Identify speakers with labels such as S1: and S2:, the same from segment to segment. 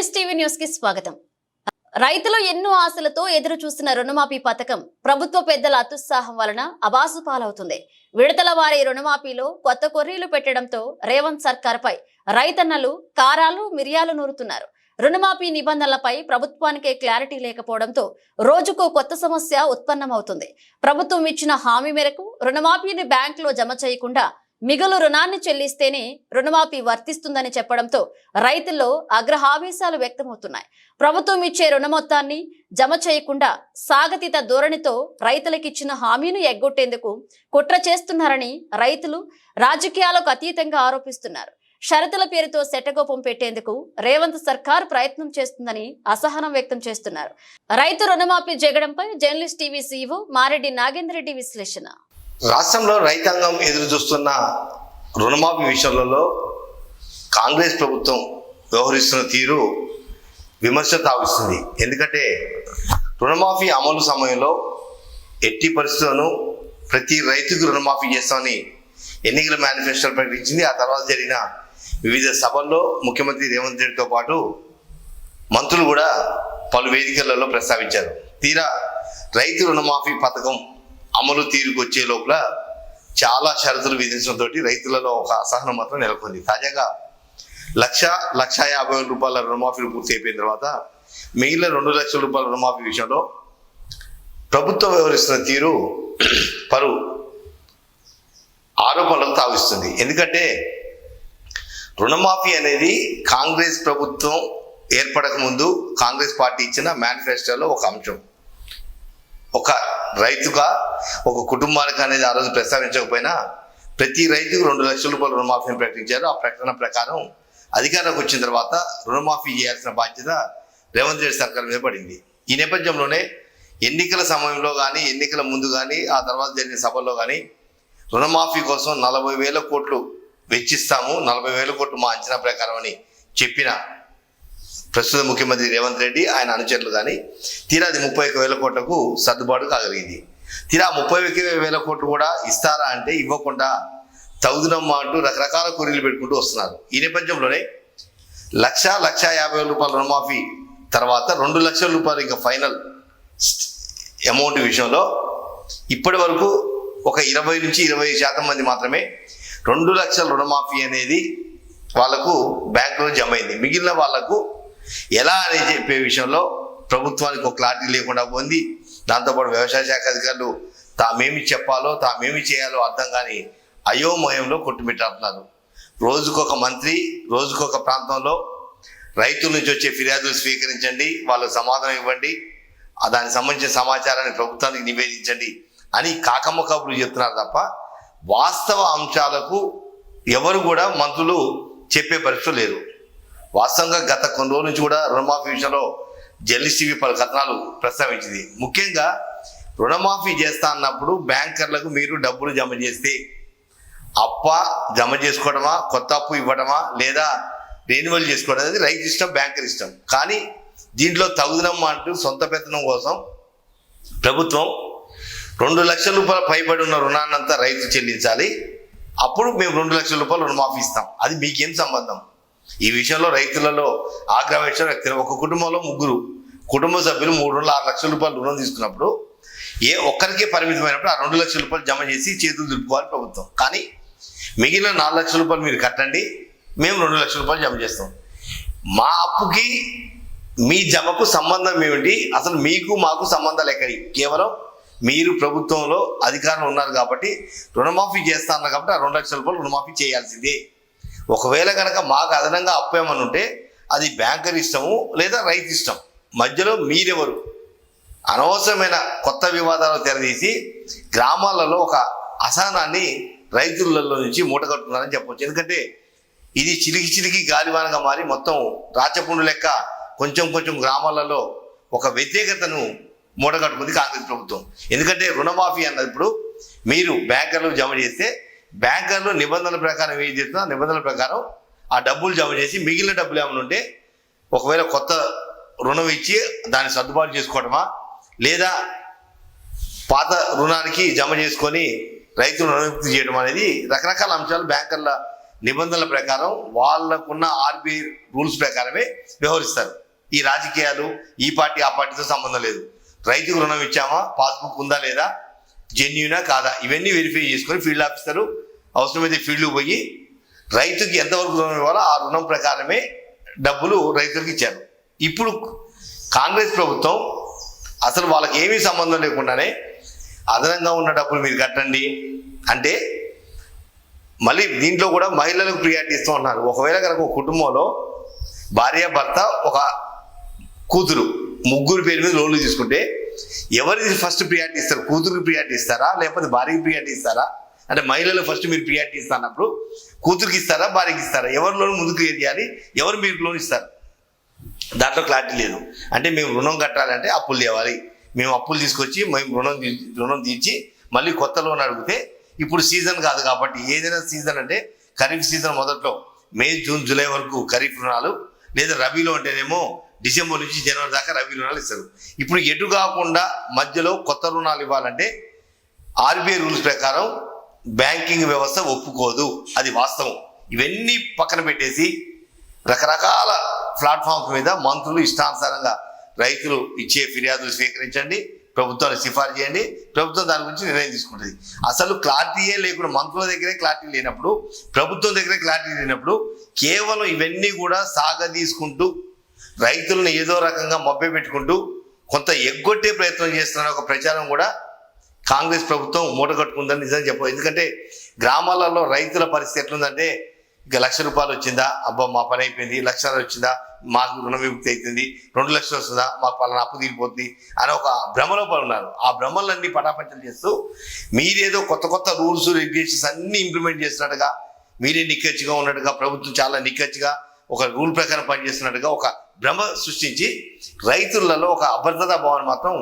S1: న్యూస్కి స్వాగతం. రైతులు ఎన్నో ఆశలతో ఎదురు చూస్తున్న రుణమాఫీ పథకం ప్రభుత్వ పెద్దల అతుత్సాహం వలన అబాసు పాలవుతుంది. విడతల వారి రుణమాఫీలో కొత్త కొర్రీలు పెట్టడంతో రేవంత్ సర్కార్పై రైతన్నలు కారాలు మిరియాలు నూరుతున్నారు. రుణమాఫీ నిబంధనలపై ప్రభుత్వానికే క్లారిటీ లేకపోవడంతో రోజుకో కొత్త సమస్య ఉత్పన్నమవుతుంది. ప్రభుత్వం ఇచ్చిన హామీ మేరకు రుణమాఫీని బ్యాంకులో జమ చేయకుండా మిగులు రుణాన్ని చెల్లిస్తేనే రుణమాఫీ వర్తిస్తుందని చెప్పడంతో రైతుల్లో అగ్రహావేశాలు వ్యక్తమవుతున్నాయి. ప్రభుత్వం ఇచ్చే రుణ మొత్తాన్ని జమ చేయకుండా సాగతీత ధోరణితో రైతులకిచ్చిన హామీని ఎగ్గొట్టేందుకు కుట్ర చేస్తున్నారని రైతులు రాజకీయాలకు అతీతంగా ఆరోపిస్తున్నారు. షరతుల పేరుతో శటగోపం పెట్టేందుకు రేవంత్ సర్కార్ ప్రయత్నం చేస్తుందని అసహనం వ్యక్తం చేస్తున్నారు. రైతు రుణమాఫీ జగడంపై journalist TV CEO Mareddy Nagender Reddy విశ్లేషణ.
S2: రాష్ట్రంలో రైతాంగం ఎదురు చూస్తున్న రుణమాఫీ విషయంలో కాంగ్రెస్ ప్రభుత్వం వ్యవహరిస్తున్న తీరు విమర్శ తావిస్తుంది. ఎందుకంటే రుణమాఫీ అమలు సమయంలో ఎట్టి పరిస్థితులను ప్రతి రైతుకు రుణమాఫీ చేస్తామని ఎన్నికల మేనిఫెస్టో ప్రకటించింది. ఆ తర్వాత జరిగిన వివిధ సభల్లో ముఖ్యమంత్రి రేవంత్ రెడ్డితో పాటు మంత్రులు కూడా పలు వేదికలలో ప్రస్తావించారు. తీరా రైతు రుణమాఫీ పథకం అమలు తీరుకు వచ్చే లోపల చాలా షరతులు విధించడంతో రైతులలో ఒక అసహనం మాత్రం నెలకొంది. తాజాగా లక్ష లక్ష యాభై వేల రూపాయల రుణమాఫీలు పూర్తి అయిపోయిన తర్వాత మిగిలిన రెండు లక్షల రూపాయల రుణమాఫీ విషయంలో ప్రభుత్వం వ్యవహరిస్తున్న తీరు పరు ఆరోపణలకు తావిస్తుంది. ఎందుకంటే రుణమాఫీ అనేది కాంగ్రెస్ ప్రభుత్వం ఏర్పడక ముందు కాంగ్రెస్ పార్టీ ఇచ్చిన మేనిఫెస్టోలో ఒక అంశం. ఒక రైతుగా ఒక కుటుంబానికి అనేది ఆ రోజు ప్రస్తావించకపోయినా ప్రతి రైతుకు రెండు లక్షల రూపాయల రుణమాఫీని ప్రకటించారు. ఆ ప్రకటన ప్రకారం అధికారంలోకి వచ్చిన తర్వాత రుణమాఫీ చేయాల్సిన బాధ్యత రేవంత్ రెడ్డి సర్కార్ మీద పడింది. ఈ నేపథ్యంలోనే ఎన్నికల సమయంలో కానీ ఎన్నికల ముందు కానీ ఆ తర్వాత జరిగిన సభల్లో కానీ రుణమాఫీ కోసం నలభై వేల కోట్లు వెచ్చిస్తాము నలభై వేల కోట్లు మా అంచనా ప్రకారం అని చెప్పిన ప్రస్తుత ముఖ్యమంత్రి రేవంత్ రెడ్డి ఆయన అనుచరులు కానీ తీరా అది ముప్పై ఒక వేల కోట్లకు సర్దుబాటు కాగలిగింది. తీరా ముప్పై ఒక వేల కోట్లు కూడా ఇస్తారా అంటే ఇవ్వకుండా తగుదనమ్మా అంటూ రకరకాల కొరీలు పెట్టుకుంటూ వస్తున్నారు. ఈ నేపథ్యంలోనే లక్ష లక్ష యాభై వేల రూపాయల రుణమాఫీ తర్వాత రెండు లక్షల రూపాయలు ఇంకా ఫైనల్ అమౌంట్ విషయంలో ఇప్పటి వరకు ఒక ఇరవై నుంచి ఇరవై శాతం మంది మాత్రమే రెండు లక్షల రుణమాఫీ అనేది వాళ్ళకు బ్యాంకులో జమ అయింది. మిగిలిన వాళ్ళకు ఎలా అని చెప్పే విషయంలో ప్రభుత్వానికి ఒక క్లారిటీ లేకుండా పోయింది. దాంతోపాటు వ్యవసాయ శాఖ అధికారులు తామేమి చెప్పాలో తామేమి చేయాలో అర్థం కాని అయోమయంలో కొట్టుమిట్టాడుతున్నారు. రోజుకొక మంత్రి రోజుకొక ప్రాంతంలో రైతుల నుంచి వచ్చే ఫిర్యాదులు స్వీకరించండి వాళ్ళకు సమాధానం ఇవ్వండి దానికి సంబంధించిన సమాచారాన్ని ప్రభుత్వానికి నివేదించండి అని కాకమ్మ కబులు చెప్తున్నారు తప్ప వాస్తవ అంశాలకు ఎవరు కూడా మంత్రులు చెప్పే పరిస్థితులు లేరు. వాస్తవంగా గత కొన్ని రోజుల నుంచి కూడా రుణమాఫీ విషయంలో జర్నలిస్ట్ పలు కథనాలు ప్రస్తావించింది. ముఖ్యంగా రుణమాఫీ చేస్తా అన్నప్పుడు బ్యాంకర్లకు మీరు డబ్బులు జమ చేస్తే అప్ప జమ చేసుకోవడమా కొత్త అప్పు ఇవ్వడమా లేదా రెన్యువల్ చేసుకోవడం అనేది రైతు ఇష్టం బ్యాంకర్ ఇష్టం. కానీ దీంట్లో తగుదనమ్మ అంటూ సొంత పెత్తనం కోసం ప్రభుత్వం రెండు లక్షల రూపాయల పైబడి ఉన్న రుణాన్నంతా రైతు చెల్లించాలి. అప్పుడు మేము రెండు లక్షల రూపాయలు రుణమాఫీ ఇస్తాం. అది మీకేం సంబంధం? ఈ విషయంలో రైతులలో ఆగ్రహవేశం వ్యక్తం ఒక కుటుంబంలో ముగ్గురు కుటుంబ సభ్యులు మూడు వందల ఆరు లక్షల రూపాయలు రుణం తీసుకున్నప్పుడు ఏ ఒక్కరికే పరిమితమైనప్పుడు ఆ రెండు లక్షల రూపాయలు జమ చేసి చేతులు దులుపుకోవాలి ప్రభుత్వం. కానీ మిగిలిన నాలుగు లక్షల రూపాయలు మీరు కట్టండి మేము రెండు లక్షల రూపాయలు జమ చేస్తాం. మా అప్పుకి మీ జమకు సంబంధం ఏమిటి? అసలు మీకు మాకు సంబంధాలు ఎక్కడి? కేవలం మీరు ప్రభుత్వంలో అధికారం ఉన్నారు కాబట్టి రుణమాఫీ చేస్తా అన్నారు కాబట్టి ఆ రెండు లక్షల రూపాయలు రుణమాఫీ చేయాల్సిందే. ఒకవేళ కనుక మాకు అదనంగా అప్పు ఏమని ఉంటే అది బ్యాంకర్ ఇష్టము లేదా రైతు ఇష్టం. మధ్యలో మీరెవరు? అనవసరమైన కొత్త వివాదాలు తెరదీసి గ్రామాలలో ఒక అసహనాన్ని రైతులలో నుంచి మూటగట్టున్నారని చెప్పవచ్చు ఎందుకంటే ఇది చిలికి చిలికి గాలివానగా మారి మొత్తం రాచపుండు లెక్క కొంచెం కొంచెం గ్రామాలలో ఒక వ్యతిరేకతను మూటగట్టుకుంది కాంగ్రెస్ ప్రభుత్వం. ఎందుకంటే రుణమాఫీ అన్నప్పుడు మీరు బ్యాంకర్లు జమ చేస్తే బ్యాంకర్లు నిబంధనల ప్రకారం ఏం చేస్తున్నా నిబంధనల ప్రకారం ఆ డబ్బులు జమ చేసి మిగిలిన డబ్బులు ఏమైనా ఉంటే ఒకవేళ కొత్త రుణం ఇచ్చి దాన్ని సర్దుబాటు చేసుకోవడమా లేదా పాత రుణానికి జమ చేసుకొని రైతులు రుణముక్తి చేయడం అనేది రకరకాల అంశాలు బ్యాంకర్ల నిబంధనల ప్రకారం వాళ్ళకున్న ఆర్బీఐ రూల్స్ ప్రకారమే వ్యవహరిస్తారు. ఈ రాజకీయాలు ఈ పార్టీ ఆ పార్టీతో సంబంధం లేదు. రైతుకు రుణం ఇచ్చామా? పాస్బుక్ ఉందా లేదా? జెన్యునా కాదా? ఇవన్నీ వెరిఫై చేసుకొని ఫీల్డ్ ఆఫీసరు అవసరమైతే ఫీల్డ్కి పోయి రైతుకి ఎంతవరకు రుణం ఇవ్వాలో ఆ రుణం ప్రకారమే డబ్బులు రైతులకు ఇచ్చారు. ఇప్పుడు కాంగ్రెస్ ప్రభుత్వం అసలు వాళ్ళకి ఏమీ సంబంధం లేకుండానే అదనంగా ఉన్న డబ్బులు మీరు కట్టండి అంటే మళ్ళీ దీంట్లో కూడా మహిళలకు ప్రియారిటీ ఇస్తూ ఉన్నారు. ఒకవేళ కనుక ఒక కుటుంబంలో భార్య భర్త ఒక కూతురు ముగ్గురు పేరు మీద లోన్లు తీసుకుంటే ఎవరిది ఫస్ట్ ప్రియారిటీ ఇస్తారు? కూతురికి ప్రియారిటీ ఇస్తారా? లేకపోతే భార్యకి ప్రియారిటీ ఇస్తారా? అంటే మహిళలు ఫస్ట్ మీరు ప్రియారిటీ ఇస్తానప్పుడు కూతురికి ఇస్తారా భార్యకి ఇస్తారా? ఎవరి లోన్ ముందుకు చేయాలి? ఎవరు మీకు లోన్ ఇస్తారు? దాంట్లో క్లారిటీ లేదు. అంటే మేము రుణం కట్టాలంటే అప్పులు తేవాలి. మేము అప్పులు తీసుకొచ్చి మేము రుణం రుణం తీర్చి మళ్ళీ కొత్త లోన్ అడిగితే ఇప్పుడు సీజన్ కాదు కాబట్టి ఏదైనా సీజన్ అంటే ఖరీఫ్ సీజన్ మొదట్లో మే జూన్ జూలై వరకు ఖరీఫ్ రుణాలు లేదా రబీలో అంటేనేమో డిసెంబర్ నుంచి జనవరి దాకా రవి రుణాలు ఇస్తారు. ఇప్పుడు ఎటు కాకుండా మధ్యలో కొత్త రుణాలు ఇవ్వాలంటే ఆర్బీఐ రూల్స్ ప్రకారం బ్యాంకింగ్ వ్యవస్థ ఒప్పుకోదు. అది వాస్తవం. ఇవన్నీ పక్కన పెట్టేసి రకరకాల ప్లాట్ఫామ్స్ మీద మంత్రులు ఇష్టానుసారంగా రైతులు ఇచ్చే ఫిర్యాదులు స్వీకరించండి. ప్రభుత్వాన్ని సిఫార్సు చేయండి. ప్రభుత్వం దాని గురించి నిర్ణయం తీసుకుంటుంది. అసలు క్లారిటీయే లేకుండా మంత్రుల దగ్గరే క్లారిటీ లేనప్పుడు ప్రభుత్వం దగ్గరే క్లారిటీ లేనప్పుడు కేవలం ఇవన్నీ కూడా సాగదీసుకుంటూ రైతులను ఏదో రకంగా మభ్య పెట్టుకుంటూ కొంత ఎగ్గొట్టే ప్రయత్నం చేస్తున్న ఒక ప్రచారం కూడా కాంగ్రెస్ ప్రభుత్వం మూట కట్టుకుందని నిజం చెప్పు ఎందుకంటే గ్రామాలలో రైతుల పరిస్థితి ఎట్లుందంటే ఇక లక్ష రూపాయలు వచ్చిందా? అబ్బా మా పని అయిపోయింది. లక్షలు వచ్చిందా? మాకు రుణ విముక్తి అవుతుంది రెండు లక్షలు వస్తుందా? మాకు పలానా అప్పు తీరిపోతుంది అని ఒక భ్రమలో పడి ఉన్నారు. ఆ భ్రమలన్నీ పటాపంచలు చేస్తూ మీరేదో కొత్త కొత్త రూల్స్ రెగ్యులేషన్స్ అన్ని ఇంప్లిమెంట్ చేస్తున్నట్టుగా మీరే నిక్కచ్చిగా ఉన్నట్టుగా ప్రభుత్వం చాలా నిక్కచ్చిగా ఒక రూల్ ప్రకారం పనిచేస్తున్నట్టుగా ఒక భ్రమ సృష్టించి రైతులలో ఒక అభద్రతా భావన మాత్రం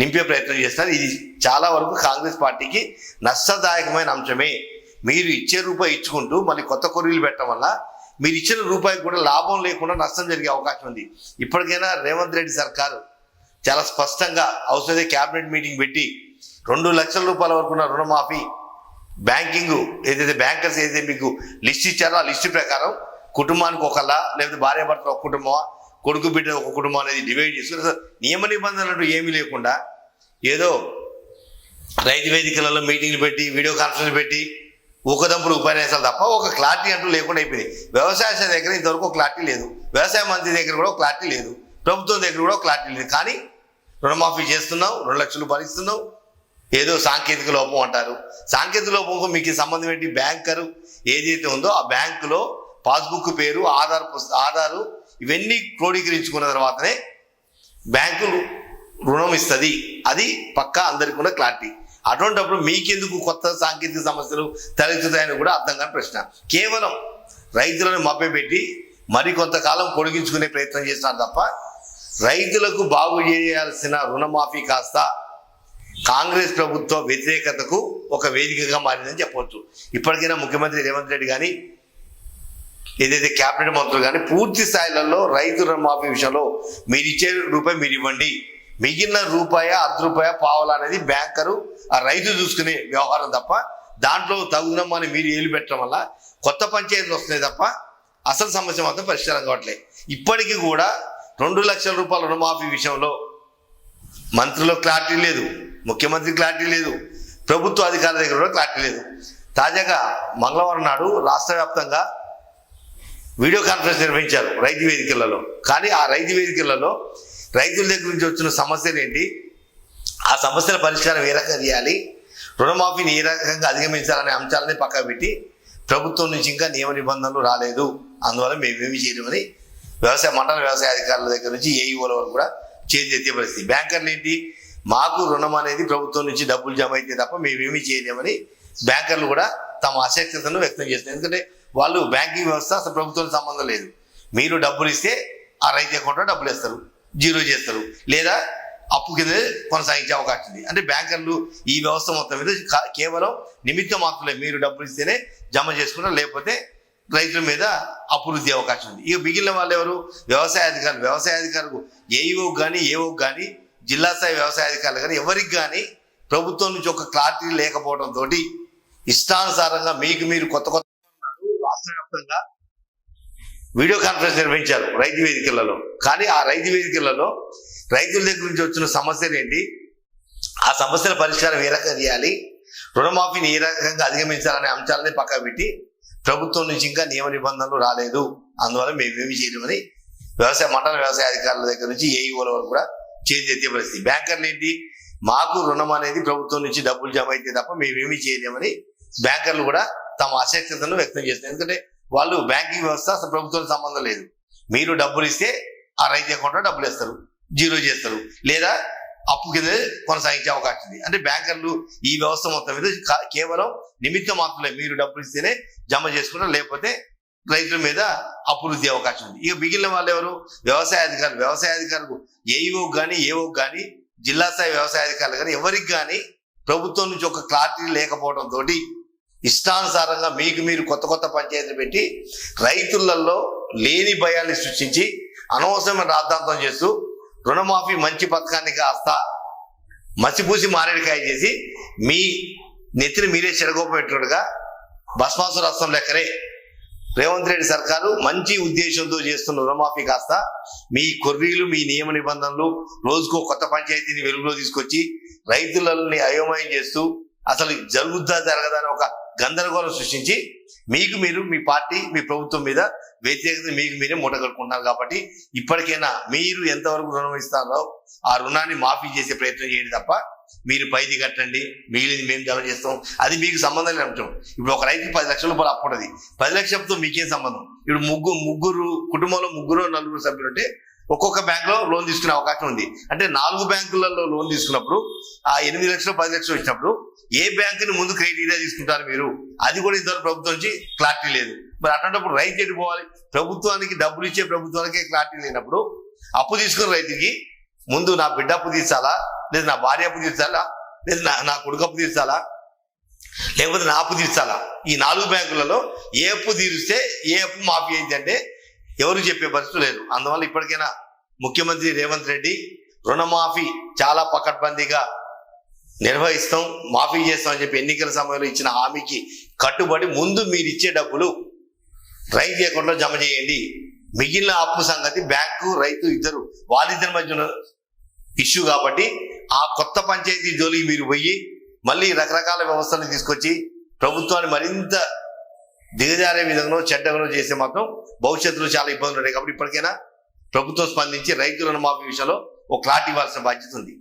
S2: నింపే ప్రయత్నం చేస్తున్నారు. ఇది చాలా వరకు కాంగ్రెస్ పార్టీకి నష్టదాయకమైన అంశమే. మీరు ఇచ్చే రూపాయి ఇచ్చుకుంటూ మళ్ళీ కొత్త కొరీలు పెట్టడం వల్ల మీరు ఇచ్చిన రూపాయికి కూడా లాభం లేకుండా నష్టం జరిగే అవకాశం ఉంది. ఇప్పటికైనా రేవంత్ రెడ్డి సర్కారు చాలా స్పష్టంగా అవసరమైతే క్యాబినెట్ మీటింగ్ పెట్టి రెండు లక్షల రూపాయల వరకు ఉన్న రుణమాఫీ బ్యాంకింగ్ ఏదైతే బ్యాంకర్స్ ఏదైతే మీకు లిస్ట్ ఇచ్చారో ఆ లిస్ట్ ప్రకారం కుటుంబానికి ఒకలా లేకపోతే భార్యాభర్తలు ఒక కుటుంబమా కొడుకు బిడ్డ ఒక కుటుంబం అనేది డివైడ్ చేసుకుని నియమ నిబంధనలు అంటూ ఏమీ లేకుండా ఏదో రైతు వేదికలలో మీటింగ్లు పెట్టి వీడియో కాన్ఫరెన్స్ పెట్టి ఊకదంపులు ఉపన్యాసాలు తప్ప ఒక క్లారిటీ అంటూ లేకుండా అయిపోయింది వ్యవసాయ శాఖ దగ్గర ఇంతవరకు క్లారిటీ లేదు. వ్యవసాయ మంత్రి దగ్గర కూడా క్లారిటీ లేదు. ప్రభుత్వం దగ్గర కూడా క్లారిటీ లేదు. కానీ రుణమాఫీ చేస్తున్నావు రెండు లక్షలు భరిస్తున్నావు. ఏదో సాంకేతిక లోపం అంటారు. సాంకేతిక లోపంకు మీకు సంబంధం ఏంటి? బ్యాంకరు ఏదైతే ఉందో ఆ బ్యాంకులో పాస్బుక్ పేరు ఆధార్ ఆధారు ఇవన్నీ క్రోడీకరించుకున్న తర్వాతనే బ్యాంకులు రుణం ఇస్తుంది. అది పక్కా అందరికి కూడా క్లారిటీ. అటువంటిప్పుడు మీకెందుకు కొత్త సాంకేతిక సమస్యలు తలెత్తుతాయని కూడా అర్థం కాని ప్రశ్న. కేవలం రైతులను మభ్యపెట్టి మరి కొంతకాలం పొడిగించుకునే ప్రయత్నం చేస్తున్నారు తప్ప రైతులకు బాగు చేయాల్సిన రుణమాఫీ కాస్త కాంగ్రెస్ ప్రభుత్వ వ్యతిరేకతకు ఒక వేదికగా మారిందని చెప్పవచ్చు. ఇప్పటికైనా ముఖ్యమంత్రి రేవంత్ రెడ్డి కానీ ఏదైతే క్యాబినెట్ మంత్రులు కానీ పూర్తి స్థాయిలలో రైతు రుణమాఫీ విషయంలో మీరు ఇచ్చే రూపాయి మీరు ఇవ్వండి. మిగిలిన రూపాయ అర్ధ రూపాయ పావలా అనేది బ్యాంకరు ఆ రైతు చూసుకునే వ్యవహారం తప్ప దాంట్లో తగునమ్మని మీరు ఏలు పెట్టడం వల్ల కొత్త పంచాయతీలు వస్తున్నాయి తప్ప అసలు సమస్య మాత్రం పరిష్కారం కావట్లేదు ఇప్పటికీ కూడా రెండు లక్షల రూపాయల రుణమాఫీ విషయంలో మంత్రిలో క్లారిటీ లేదు ముఖ్యమంత్రి క్లారిటీ లేదు ప్రభుత్వ అధికారుల దగ్గర కూడా క్లారిటీ లేదు. తాజాగా మంగళవారం నాడు రాష్ట్ర వ్యాప్తంగా వీడియో కాన్ఫరెన్స్ నిర్వహించారు రైతు వేదికలలో. కానీ ఆ రైతు వేదికలలో రైతుల దగ్గర నుంచి వచ్చిన సమస్యలు ఏంటి? ఆ సమస్యల పరిష్కారం ఏ రకంగా చేయాలి? రుణమాఫీని ఏ రకంగా అధిగమించాలనే అంశాలని పక్కన పెట్టి ప్రభుత్వం నుంచి ఇంకా నియమ నిబంధనలు రాలేదు. అందువల్ల మేమేమి చేయలేమని వ్యవసాయ మండల వ్యవసాయ అధికారుల దగ్గర నుంచి ఏఈఓల వరకు కూడా చేతి ఎత్తే పరిస్థితి. బ్యాంకర్లు ఏంటి? మాకు రుణం అనేది ప్రభుత్వం నుంచి డబ్బులు జమ అయితే తప్ప మేమేమీ చేయలేమని బ్యాంకర్లు కూడా తమ అశక్తతను వ్యక్తం చేస్తున్నారు. ఎందుకంటే వాళ్ళు బ్యాంకింగ్ వ్యవస్థ అసలు ప్రభుత్వం సంబంధం లేదు. మీరు డబ్బులు ఇస్తే ఆ రైతు అకౌంట్లో డబ్బులు ఇస్తారు జీరో చేస్తారు. లేదా అప్పు కింద కొనసాగించే అవకాశం ఉంది. అంటే బ్యాంకర్లు ఈ వ్యవస్థ మొత్తం మీద కేవలం నిమిత్తం మాత్రమే మీరు డబ్బులు ఇస్తేనే జమ చేసుకున్నా లేకపోతే రైతుల మీద అభివృద్ధి అవకాశం ఉంది. ఇక మిగిలిన వాళ్ళు ఎవరు? వ్యవసాయ అధికారులు. వ్యవసాయ అధికారులు ఏఈఓ కానీ ఏఓ కానీ జిల్లా స్థాయి వ్యవసాయ అధికారులు కానీ ఎవరికి కానీ ప్రభుత్వం నుంచి ఒక క్లారిటీ లేకపోవడంతో ఇష్టానుసారంగా మీకు మీరు కొత్త కొత్త రాష్ట్ర వ్యాప్తంగా వీడియో కాన్ఫరెన్స్ నిర్వహించారు రైతు వేదికలలో. కానీ ఆ రైతు వేదికలలో రైతుల దగ్గర నుంచి వచ్చిన సమస్యలు ఏంటి? ఆ సమస్యల పరిష్కారం ఏ రకంగా చేయాలి? రుణమాఫీని ఏ రకంగా అధిగమించాలనే అంశాలని పక్కన పెట్టి ప్రభుత్వం నుంచి ఇంకా నియమ నిబంధనలు రాలేదు. అందువల్ల మేమేమి చేయలేమని వ్యవసాయ మండల వ్యవసాయ అధికారుల దగ్గర నుంచి ఏఈఓల వరకు కూడా చేతి ఎత్తే పరిస్థితి. బ్యాంకర్లు ఏంటి? మాకు రుణం అనేది ప్రభుత్వం నుంచి డబ్బులు జమ అయితే తప్ప మేమేమి చేయలేమని బ్యాంకర్లు కూడా తమ అశక్తతను వ్యక్తం చేస్తారు. ఎందుకంటే వాళ్ళు బ్యాంకింగ్ వ్యవస్థ అసలు ప్రభుత్వానికి సంబంధం లేదు. మీరు డబ్బులు ఇస్తే ఆ రైతు అకౌంట్లో డబ్బులు వేస్తారు జీరో చేస్తారు. లేదా అప్పు కింద కొనసాగించే అవకాశం ఉంది. అంటే బ్యాంకర్లు ఈ వ్యవస్థ మొత్తం మీద కేవలం నిమిత్తం మాత్రమే మీరు డబ్బులు ఇస్తేనే జమ చేసుకుంటారు. లేకపోతే రైతుల మీద అప్పులు ఇచ్చే అవకాశం ఉంది. ఇక మిగిలిన వాళ్ళు ఎవరు? వ్యవసాయ అధికారులు. వ్యవసాయ అధికారులకు ఏఈఓ కానీ ఏఓ కానీ జిల్లా స్థాయి వ్యవసాయ అధికారులు కానీ ఎవరికి కానీ ప్రభుత్వం నుంచి ఒక క్లారిటీ లేకపోవడంతో ఇష్టానుసారంగా మీకు మీరు కొత్త కొత్త పంచాయతీలు పెట్టి రైతులలో లేని భయాన్ని సృష్టించి అనవసరమైన రాద్ధాంతం చేస్తూ రుణమాఫీ మంచి పథకాన్ని కాస్త మసిపూసి మారేడికాయ చేసి మీ నెత్తిని మీరే చెడగొప్పేట్టుగా భస్మాసు రసం లెక్కరే రేవంత్ రెడ్డి సర్కారు మంచి ఉద్దేశంతో చేస్తున్న రుణమాఫీ కాస్త మీ కొర్రీలు మీ నియమ నిబంధనలు రోజుకో కొత్త పంచాయతీని వెలుగులో తీసుకొచ్చి రైతులని అయోమయం చేస్తూ అసలు జరుగుద్దా జరగదా అని ఒక గందరగోళం సృష్టించి మీకు మీరు మీ పార్టీ మీ ప్రభుత్వం మీద వ్యతిరేకత మీకు మీరే మూట కట్టుకుంటున్నారు కాబట్టి ఇప్పటికైనా మీరు ఎంతవరకు రుణం ఇస్తారో ఆ రుణాన్ని మాఫీ చేసే ప్రయత్నం చేయండి తప్ప మీరు పైది కట్టండి మిగిలింది మేము జమ చేస్తాం. అది మీకు సంబంధం లేని అంటాం ఇప్పుడు ఒక రైతుకి పది లక్షల రూపాయలు అప్పు పది లక్షలతో మీకేం సంబంధం? ఇప్పుడు ముగ్గురు ముగ్గురు కుటుంబంలో ముగ్గురు నలుగురు సభ్యులు ఉంటే ఒక్కొక్క బ్యాంక్లో లోన్ తీసుకునే అవకాశం ఉంది. అంటే నాలుగు బ్యాంకులలో లోన్ తీసుకున్నప్పుడు ఆ ఎనిమిది లక్షలు పది లక్షలు వచ్చినప్పుడు ఏ బ్యాంకుని ముందు క్రైటీరియా తీసుకుంటారు మీరు? అది కూడా ఇంతవరకు ప్రభుత్వం నుంచి క్లారిటీ లేదు. మరి అట్లాంటప్పుడు రైతు ఎటు పోవాలి? ప్రభుత్వానికి డబ్బులు ఇచ్చే ప్రభుత్వానికే క్లారిటీ లేనప్పుడు అప్పు తీసుకున్న రైతుకి ముందు నా బిడ్డ అప్పు తీర్చాలా? లేదా నా భార్య అప్పు తీర్చాలా? లేదా నా నా కొడుకు అప్పు తీర్చాలా? లేకపోతే నా అప్పు తీర్చాలా? ఈ నాలుగు బ్యాంకులలో ఏ అప్పు తీరిస్తే ఏ అప్పు మాఫీ అయింది అంటే ఎవరు చెప్పే పరిస్థితి లేదు. అందువల్ల ఇప్పటికైనా ముఖ్యమంత్రి రేవంత్ రెడ్డి రుణమాఫీ చాలా పకడ్బందీగా నిర్వహిస్తాం మాఫీ చేస్తాం అని చెప్పి ఎన్నికల సమయంలో ఇచ్చిన హామీకి కట్టుబడి ముందు మీరు ఇచ్చే డబ్బులు రైతు అకౌంట్లో జమ చేయండి. మిగిలిన అప్పు సంగతి బ్యాంకు రైతు ఇద్దరు వాళ్ళిద్దరి మధ్య ఇష్యూ కాబట్టి ఆ కొత్త పంచాయతీ జోలికి మీరు పోయి మళ్ళీ రకరకాల వ్యవస్థలు తీసుకొచ్చి ప్రభుత్వాన్ని మరింత దిగజారే విధంగా చెడ్డగానో చేస్తే మాత్రం భవిష్యత్తులో చాలా ఇబ్బందులు ఉన్నాయి. కాబట్టి ఇప్పటికైనా ప్రభుత్వం స్పందించి రైతులను రుణమాఫీ విషయంలో ఒక క్లాట్ ఇవ్వాల్సిన బాధ్యత ఉంది.